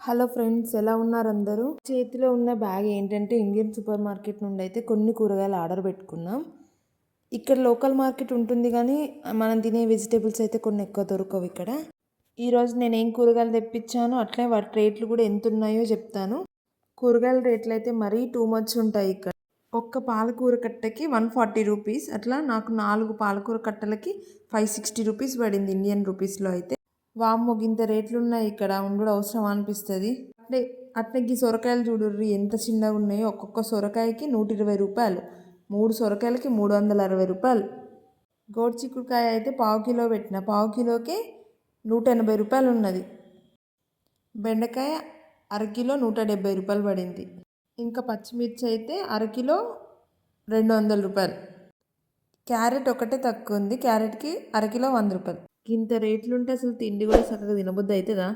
Hello friends ఎలా ఉన్నారు అందరూ? చేతిలో ఉన్న బ్యాగ్ ఏంటంటే ఇండియన్ సూపర్ మార్కెట్ నుండి అయితే కొన్ని కూరగాయలు ఆర్డర్ పెట్టుకున్నాం. ఇక్కడ లోకల్ మార్కెట్ ఉంటుంది కానీ మనం తినే వెజిటేబుల్స్ అయితే కొన్ని ఎక్కువ దొరకవు ఇక్కడ. ఈరోజు నేను ఏం కూరగాయలు తెప్పించానో అట్లే వాటి రేట్లు కూడా ఎంత ఉన్నాయో చెప్తాను. కూరగాయల రేట్లు అయితే మరీ టూ మచ్ ఉంటాయి ఇక్కడ. ఒక్క పాలకూర కట్టకి వన్ ఫార్టీ రూపీస్ అట్లా నాకు నాలుగు పాలకూర కట్టలకి ఫైవ్ సిక్స్టీ రూపీస్ పడింది ఇండియన్ రూపీస్లో అయితే. వామ్మో గింత రేట్లు ఉన్నాయి ఇక్కడ ఉండడం అవసరం అనిపిస్తుంది. అట్లే అట్లే ఈ సొరకాయలు చూడుర్రి ఎంత చిన్నగా ఉన్నాయో ఒక్కొక్క సొరకాయకి నూట ఇరవై రూపాయలు మూడు సొరకాయలకి మూడు వందల అరవై రూపాయలు. గోడు చిక్కుడుకాయ అయితే పావు కిలో పెట్టిన పావు కిలోకి నూట ఎనభై రూపాయలు ఉన్నది బెండకాయ అరకిలో నూట డెబ్బై రూపాయలు పడింది. ఇంకా పచ్చిమిర్చి అయితే అరకిలో రెండు వందల రూపాయలు. క్యారెట్ ఒకటే తక్కువ ఉంది క్యారెట్కి అరకిలో వంద రూపాయలు. ఇంత రేట్లు ఉంటే అసలు తిండి కూడా చక్కగా తినబుద్ధి అవుతుందా